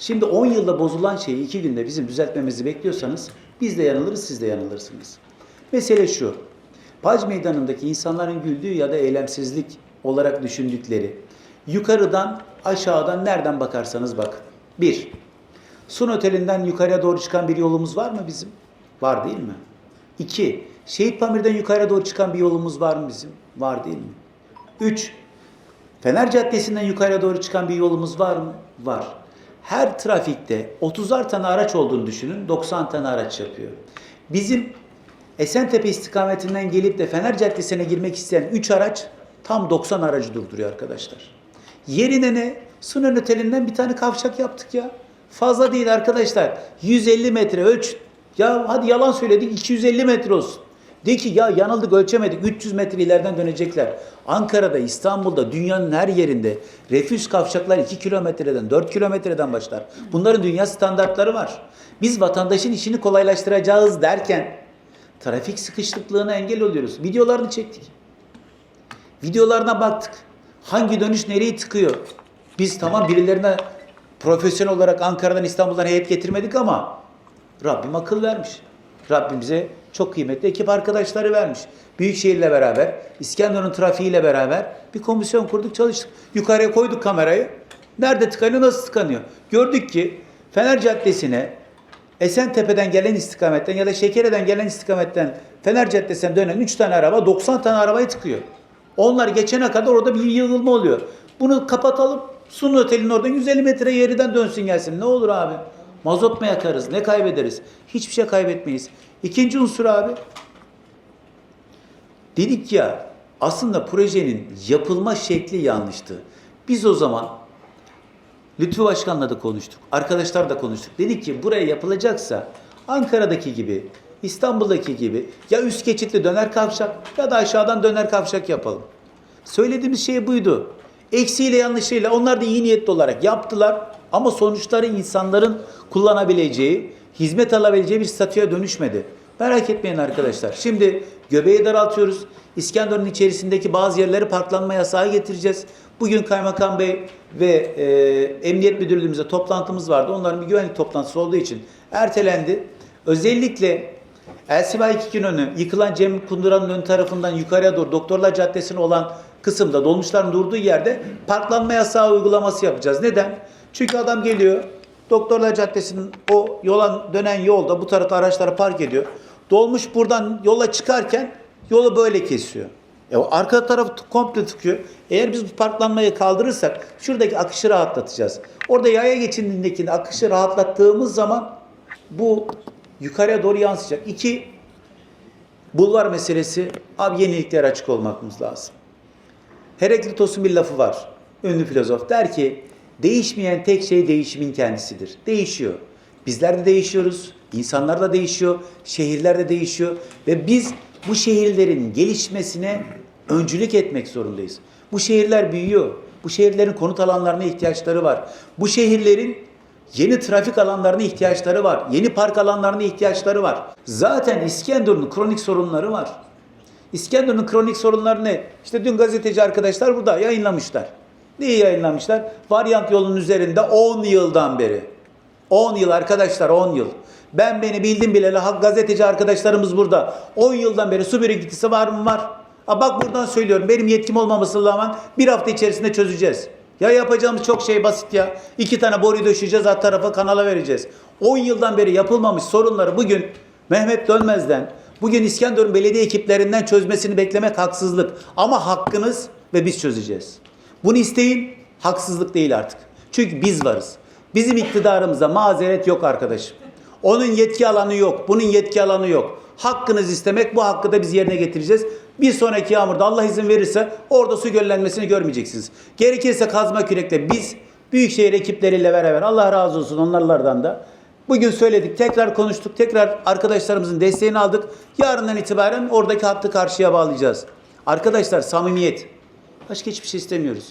Şimdi 10 yılda bozulan şeyi 2 günde bizim düzeltmemizi bekliyorsanız biz de yanılırız, siz de yanılırsınız. Mesele şu. Pac Meydanı'ndaki insanların güldüğü ya da eylemsizlik olarak düşündükleri yukarıdan aşağıdan nereden bakarsanız bakın. Bir, Sun Oteli'nden yukarıya doğru çıkan bir yolumuz var mı bizim? Var değil mi? İki, Şehit Pamir'den yukarıya doğru çıkan bir yolumuz var mı bizim? Var değil mi? Üç, Fener Caddesi'nden yukarıya doğru çıkan bir yolumuz var mı? Var. Her trafikte 30'ar tane araç olduğunu düşünün, 90 tane araç yapıyor. Bizim Esentepe istikametinden gelip de Fener Caddesi'ne girmek isteyen 3 araç tam 90 aracı durduruyor arkadaşlar. Yerine ne? Sunan Oteli'nden bir tane kavşak yaptık ya. Fazla değil arkadaşlar. 150 metre ölç. Ya hadi yalan söyledik 250 metre olsun. De ki ya yanıldık ölçemedik 300 metre ileriden dönecekler. Ankara'da, İstanbul'da, dünyanın her yerinde refüj kavşaklar 2 kilometreden, 4 kilometreden başlar. Bunların dünya standartları var. Biz vatandaşın işini kolaylaştıracağız derken trafik sıkışıklığına engel oluyoruz. Videolarını çektik. Videolarına baktık. Hangi dönüş nereyi tıkıyor? Biz tamam birilerine profesyonel olarak Ankara'dan İstanbul'dan heyet getirmedik ama Rabbim akıl vermiş. Rabbim bize çok kıymetli ekip arkadaşları vermiş. Büyükşehir'le beraber, İskenderun trafiğiyle beraber bir komisyon kurduk çalıştık. Yukarıya koyduk kamerayı. Nerede tıkanıyor, nasıl tıkanıyor? Gördük ki Fener Caddesi'ne Esentepe'den gelen istikametten ya da Şekere'den gelen istikametten Fener Caddesi'ne dönen 3 tane araba 90 tane arabayı tıkıyor. Onlar geçene kadar orada bir yığılma oluyor. Bunu kapatalım. Sun Otel'in oradan 150 metre yeriden dönsün gelsin. Ne olur abi? Mazot mu yakarız? Ne kaybederiz? Hiçbir şey kaybetmeyiz. İkinci unsur abi. Dedik ya aslında projenin yapılma şekli yanlıştı. Biz o zaman Lütfü Başkan'la da konuştuk. Arkadaşlar da konuştuk. Dedik ki buraya yapılacaksa Ankara'daki gibi, İstanbul'daki gibi ya üst geçitli döner kavşak ya da aşağıdan döner kavşak yapalım. Söylediğimiz şey buydu. Eksiğiyle yanlışıyla onlar da iyi niyetli olarak yaptılar ama sonuçları insanların kullanabileceği, hizmet alabileceği bir statüye dönüşmedi. Merak etmeyin arkadaşlar. Şimdi göbeği daraltıyoruz. İskenderun içerisindeki bazı yerleri parklanma yasağı getireceğiz. Bugün Kaymakam Bey ve e, Emniyet Müdürlüğümüzde toplantımız vardı. Onların bir güvenlik toplantısı olduğu için ertelendi. Özellikle Elsiva 2 gün önü yıkılan Cem Kundura'nın ön tarafından yukarıya doğru Doktorlar Caddesi'ne olan kısımda dolmuşların durduğu yerde parklanma yasağı uygulaması yapacağız. Neden? Çünkü adam geliyor Doktorlar Caddesi'nin o yola dönen yolda bu tarafta araçları park ediyor. Dolmuş buradan yola çıkarken yolu böyle kesiyor. E o arka tarafı t- komple tıkıyor. Eğer biz bu parklanmayı kaldırırsak şuradaki akışı rahatlatacağız. Orada yaya geçidindeki akışı rahatlattığımız zaman bu yukarıya doğru yansıyacak. İki, bulvar meselesi. Abi yeniliklere açık olmamız lazım. Heraklitos'un bir lafı var. Ünlü filozof der ki değişmeyen tek şey değişimin kendisidir. Değişiyor. Bizler de değişiyoruz. insanlar da değişiyor. Şehirler de değişiyor. Ve biz bu şehirlerin gelişmesine öncülük etmek zorundayız. Bu şehirler büyüyor. Bu şehirlerin konut alanlarına ihtiyaçları var. Bu şehirlerin yeni trafik alanlarına ihtiyaçları var. Yeni park alanlarına ihtiyaçları var. Zaten İskenderun'un kronik sorunları var. İskenderun'un kronik sorunları ne? İşte dün gazeteci arkadaşlar burada yayınlamışlar. Neyi yayınlamışlar? Varyant yolunun üzerinde 10 yıldan beri. 10 yıl arkadaşlar 10 yıl. Ben beni bildim bileli gazeteci arkadaşlarımız burada. 10 yıldan beri su birikintisi var mı? Var. Ha bak buradan söylüyorum. Benim yetkim olmaması rağmen bir hafta içerisinde çözeceğiz. Ya yapacağımız çok şey basit ya. İki tane boru döşeyeceğiz alt tarafa kanala vereceğiz. 10 yıldan beri yapılmamış sorunları bugün Mehmet Dönmez'den, bugün İskenderun belediye ekiplerinden çözmesini beklemek haksızlık. Ama hakkınız ve biz çözeceğiz. Bunu isteyin, haksızlık değil artık. Çünkü biz varız. Bizim iktidarımıza mazeret yok arkadaşım. Onun yetki alanı yok, bunun yetki alanı yok. Hakkınız istemek, bu hakkı da biz yerine getireceğiz. Bir sonraki yağmurda Allah izin verirse orada su göllenmesini görmeyeceksiniz. Gerekirse kazma kürekle biz büyükşehir ekipleriyle beraber Allah razı olsun onlardan da Bugün söyledik, tekrar konuştuk, tekrar arkadaşlarımızın desteğini aldık. Yarından itibaren oradaki hattı karşıya bağlayacağız. Arkadaşlar samimiyet. Başka hiçbir şey istemiyoruz.